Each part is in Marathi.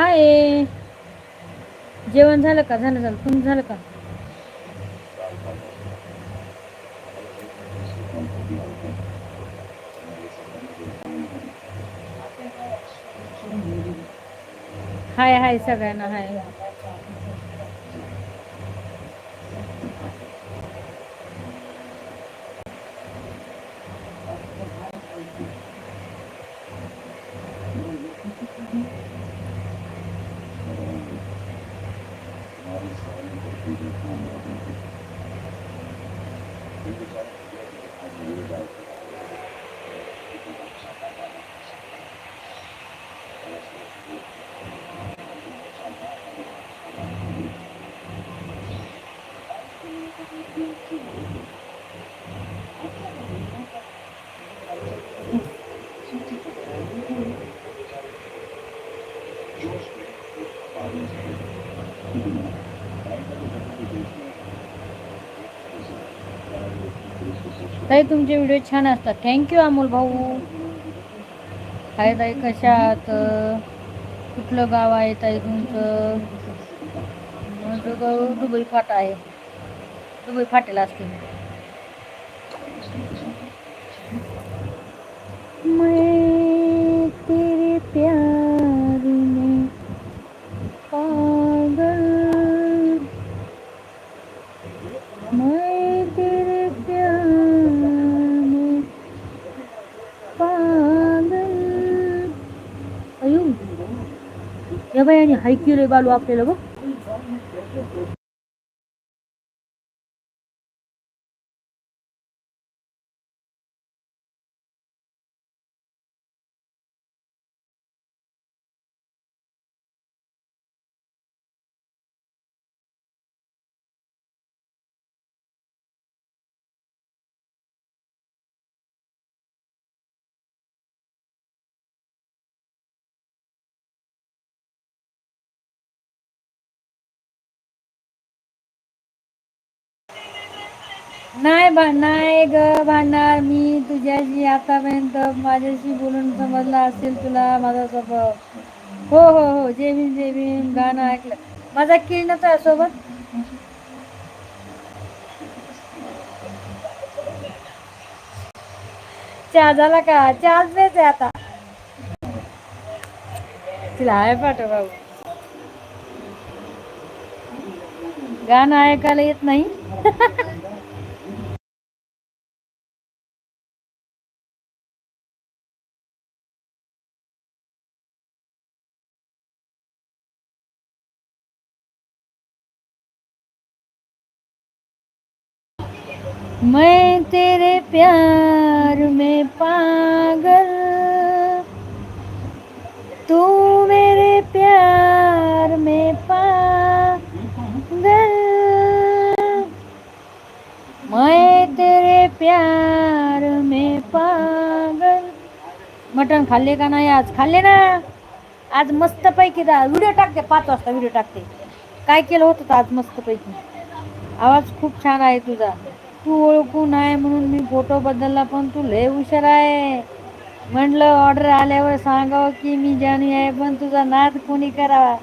हाय. जेवण झालं का? झालं झालं. तुम झालं का? हाय हाय सगळ्यांना हाय. ताई तुमचे व्हिडिओ छान असतात. थँक्यू अमोल भाऊ. हाय ताई कशा आहात? कुठलं गाव आहे ताई तुमचं? माझं गाव दुबई फाटा आहे. दुबई फाटेला असते. quiero evaluar, pero नाही भा नाही ग भांडणार मी तुझ्याशी आतापर्यंत माझ्याशी बोलून समजलं असेल तुला माझा स्वभाव हो हो हो. जय भीम जय भीम. गाणं ऐकलं. माझा किरणच आहे सोबत चहा झाला का? चहाच बेच आहे आता. तिला आहे पाठव भाऊ. गाणं ऐकायला येत नाही. मैं तेरे प्यार में पागल। तू मेरे प्यार में पागल। मैं तेरे प्यार में पागल। मटण खाल्ले का नाही आज? खाल्ले ना? आज मस्त पैकी दा व्हिडिओ टाकते पाच वाजता व्हिडिओ टाकते. काय केलं होतं आज मस्त पैकी आवाज खूप छान आहे तुझा. तू ओळखू नाही म्हणून मी फोटो बदलला पण तू लय हुशार आहे. म्हणलं ऑर्डर आल्यावर सांगावं की मी जाणू आहे पण तुझा नाद कोणी करावा?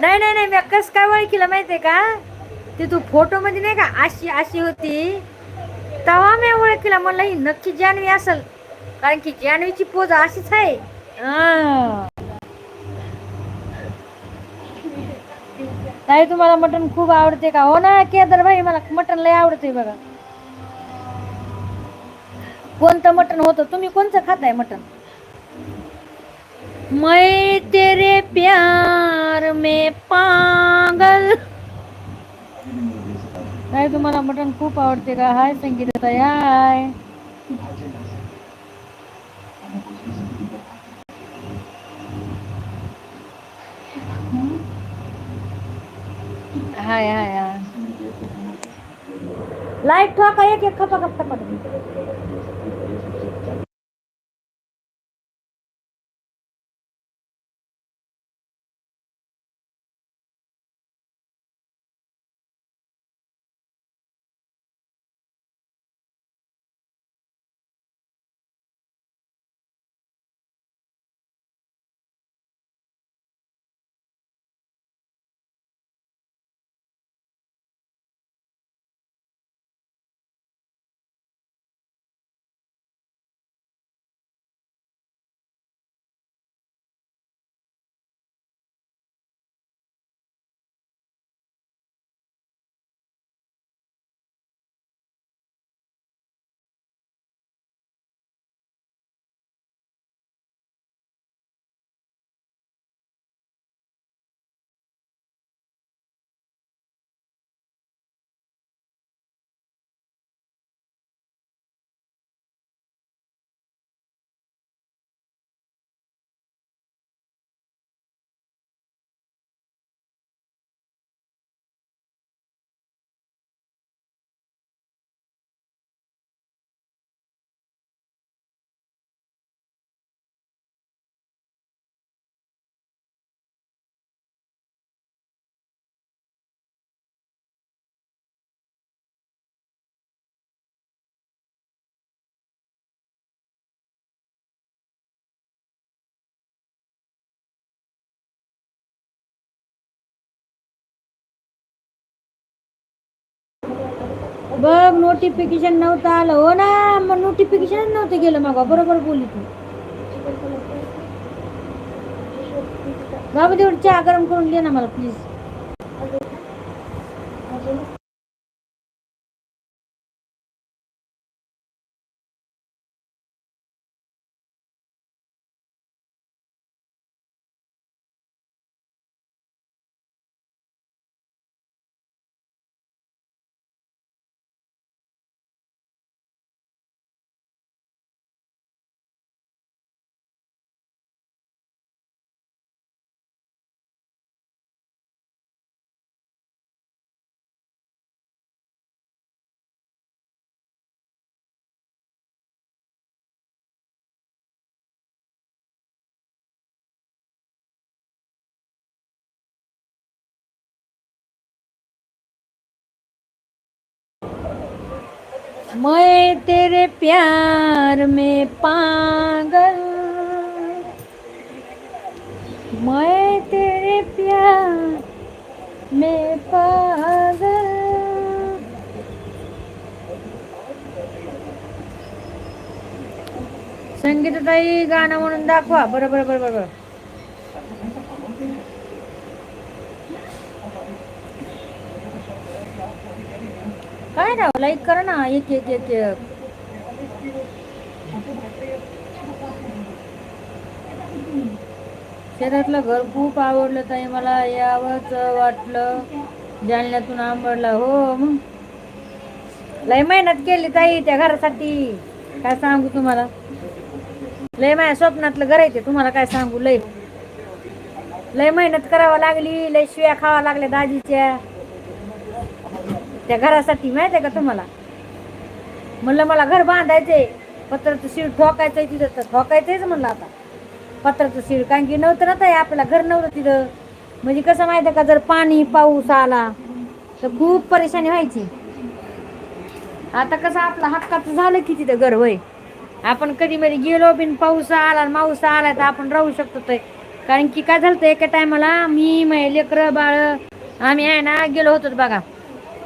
नाही नाही नाही मी कस काय ओळखीला माहितीये का? ते तू फोटो मध्ये नाही का अशी अशी होती. तेव्हा मी ओळखीला म्हणलं ही नक्की जानवी असेल. कारण की जानवीची पोज अशीच आहे. ताई तुम्हाला मटण खूप आवडते का? हो ना केदार भाई मला मटण लय आवडते बघा. कोणतं मटण होतं? तुम्ही कोणतं खाताय मटण? मैं तेरे प्यार में पागल. काय तुम्हाला मटण खूप आवडते का? हाय संगीता ताई हाय. हाय हाय हाय. लाइट ठोका एक एक खपा खपा बघ नोटिफिकेशन नव्हतं आलं. हो ना मग नोटिफिकेशन नव्हतं गेलं मग. बरोबर बोलली तू. बाबा तेवढं चहा गरम करून दे ना मला प्लीज मैं तेरे प्यार में पागल। मैं तेरे प्यार में पागल। संगीताताई गाणं म्हणून दाखवा. बरं बरं बरं. काय राव लाईक करा ना एक एक एक एक. शेतातलं घर खूप आवडलं ताई मला यावंच वाटलं. जालन्यातून आंबडला हो मग. लय मेहनत केली ताई त्या घरासाठी. काय सांगू तुम्हाला? लय माझ्या स्वप्नातलं घर आहे ते तुम्हाला काय सांगू लय. लय मेहनत करावं लागली लय शिव्या खावा लागल्या दाजीच्या. त्या घरासाठी माहिती आहे का तुम्हाला? म्हणलं मला घर बांधायचंय. पत्राचं शीड ठोकायचंय तिथं. तर ठोकायचंयच म्हणलं आता. पत्राचं शीड कारण की नव्हतं ना ताई आपल्याला घर नव्हतं तिथं. म्हणजे कसं माहिती आहे का जर पाणी पाऊस आला तर खूप परेशानी व्हायची. आता कसं आपलं हक्काचं झालं की तिथं घर होय. आपण कधी मध्ये गेलो बिन पाऊस आला माऊस आला तर आपण राहू शकतो ते. कारण की काय झालं एका टायमाला मी लेकरं बाळ आम्ही आहे ना गेलो होतो बघा.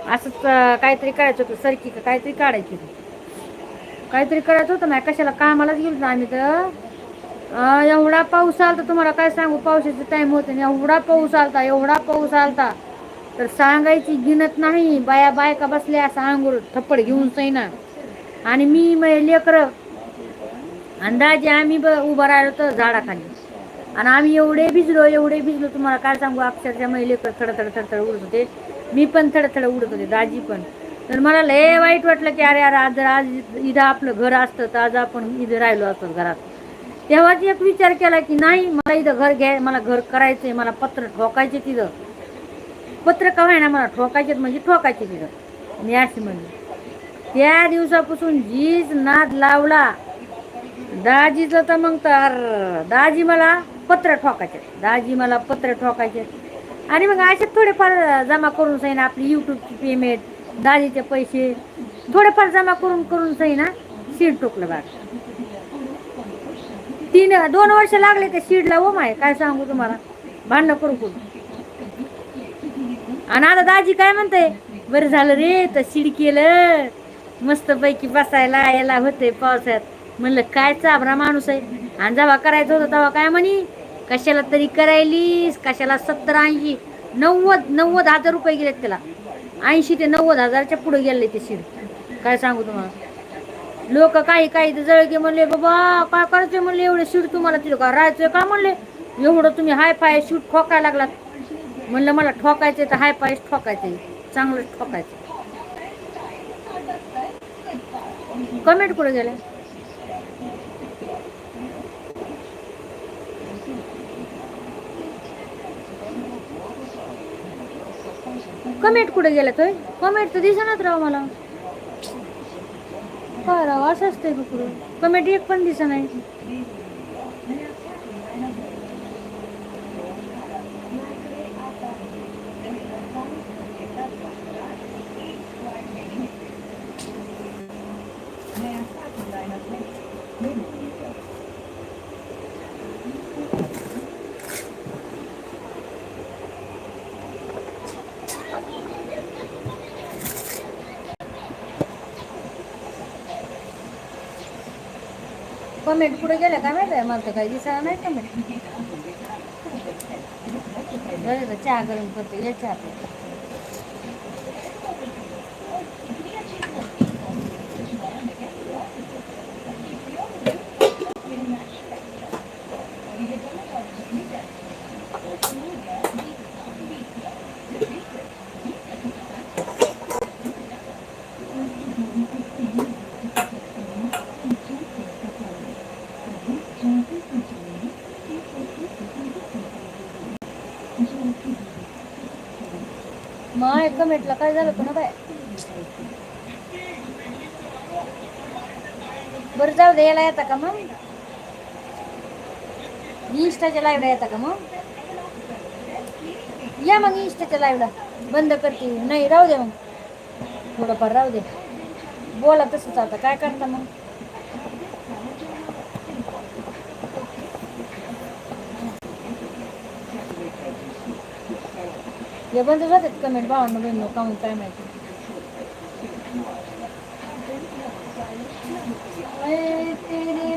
असंच काहीतरी करायचं होतं सरकी का काहीतरी काढायची काहीतरी करायचं होतं ना कशाला कामालाच गेलो आम्ही तर. एवढा पाऊस आलता तुम्हाला काय सांगू पावसाचा टाईम होतं ना एवढा पाऊस आलता एवढा पाऊस आलता. तर सांगायची गिनत नाही बाया बायका बसल्या असं आंघोळ थप्पड घेऊन सैना. आणि मी मै लेकरं. अंदाजे आम्ही ब उभं राहिलो तर झाडाखाली. आणि आम्ही एवढे भिजलो एवढे भिजलो. तुम्हाला काय सांगू अक्षरशः महिले थडथड थडथड उडत होते. मी पण थडथड उडत होते दाजी पण. तर मला लय वाईट वाटलं की अरे अरे आज जर आज इथं आपलं घर असतं तर आज आपण इथं राहिलो असतो घरात. तेव्हाच एक विचार केला की नाही मला इथं घर घ्याय मला घर करायचंय मला पत्र ठोकायचे तिथं. पत्र का ना मला ठोकायचे म्हणजे ठोकायचे तिथं. मी अशी म्हणली. त्या दिवसापासून जीज नाद लावला. दाजीचं तर मग तर दाजी मला पत्र ठोकायचे. दाजी मला पत्र ठोकायचे. आणि मग असे थोडेफार जमा करून सही ना आपली यूट्यूबची पेमेंट दाजीचे पैसे थोडेफार जमा करून करून सही ना सीड टोकलं बाग तीन दोन वर्ष लागले त्या सीडला ओम हो माय काय सांगू तुम्हाला? भांडणं करू करू. आणि आता दाजी काय म्हणते बरं झालं रे तर सीड केलं. मस्त पैकी बसायला यायला होते पावसात. म्हणलं काय चाबरा माणूस आहे. आणि जेव्हा करायचं होतं तेव्हा काय म्हणी? कशाला तरी करायलीस? कशाला सत्तर ऐंशी? नव्वद नव्वद हजार रुपये गेलेत त्याला. ऐंशी ते नव्वद हजारच्या पुढे गेले ते शिर काय सांगू तुम्हाला? लोक काही काही तर जळगे म्हणले बाबा काय करायचं म्हणले एवढे शूट तुम्हाला तिथं का का? म्हणले एवढं तुम्ही हाय फाय शूट ठोकायला लागलात. म्हणलं मला ठोकायचं तर हाय फाय ठोकायचं चांगलं ठोकायचं कमेंट कुठे गेले कमेंट कुठे गेला तो कमेंट तर दिसेनाच राव मला. काय राव असं असतंय का कुठं? कमेंट एक पण दिसा नाही. Thank you. कमेंट पुढे गेल्या काय माहिती आहे मला तर काही दिसायला नाही कमेंट बरं बरं, चहा गरम करते या चहा प्या. माय भेटला काय झालं पण बाय बरं जाऊ दे याला येता का मग? इंस्टाच्या लाईव्हला येता का मग? या मग इंस्टाच्या लाईव्हला बंद करते. नाही राहू दे मग. थोडंफार राहू दे. बोला तसंच आता. काय करता मग? हे बंद जातात कमेंट भावांना बहिणी काहून काय माहिती मैं तेरे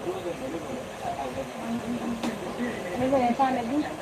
ना मग हे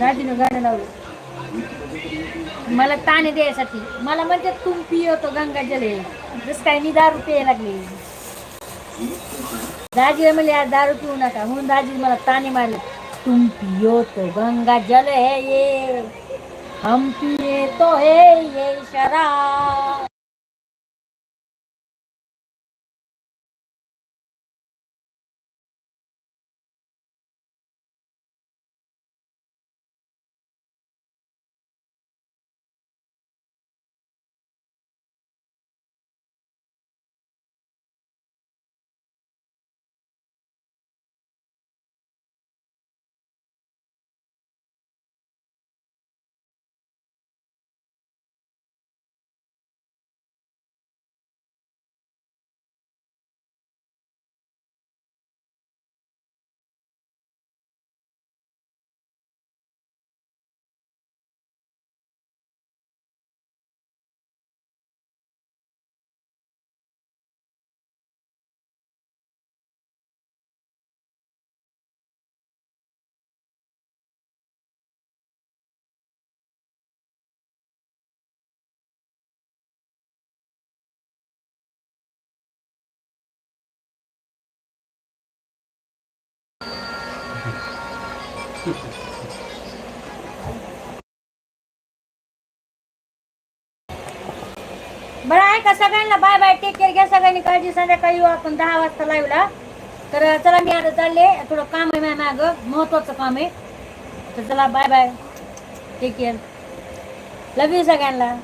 दादीनं गाणं लावलं. मला ताणे द्यायसाठी. मला म्हणते तुम पियो गंगा जले. जस काय मी दारू प्यायला लागली. दाजी म्हणले आज दारू पिऊ नका. म्हणून दाजी मला ताणे मारले. तुम पियो तो गंगा जल है ये हम पिए तो है ये अक्षरा बरं आहे का सगळ्यांना? बाय बाय टेक केअर घ्या सगळ्यांनी काळजी संध्याकाळी येऊ आपण दहा वाजता लाईव्हला तर चला मी आता चालले. थोडं काम आहे माझ्या मागं. महत्वाचं काम आहे. तर चला bye bye. Take care love you सगळ्यांना.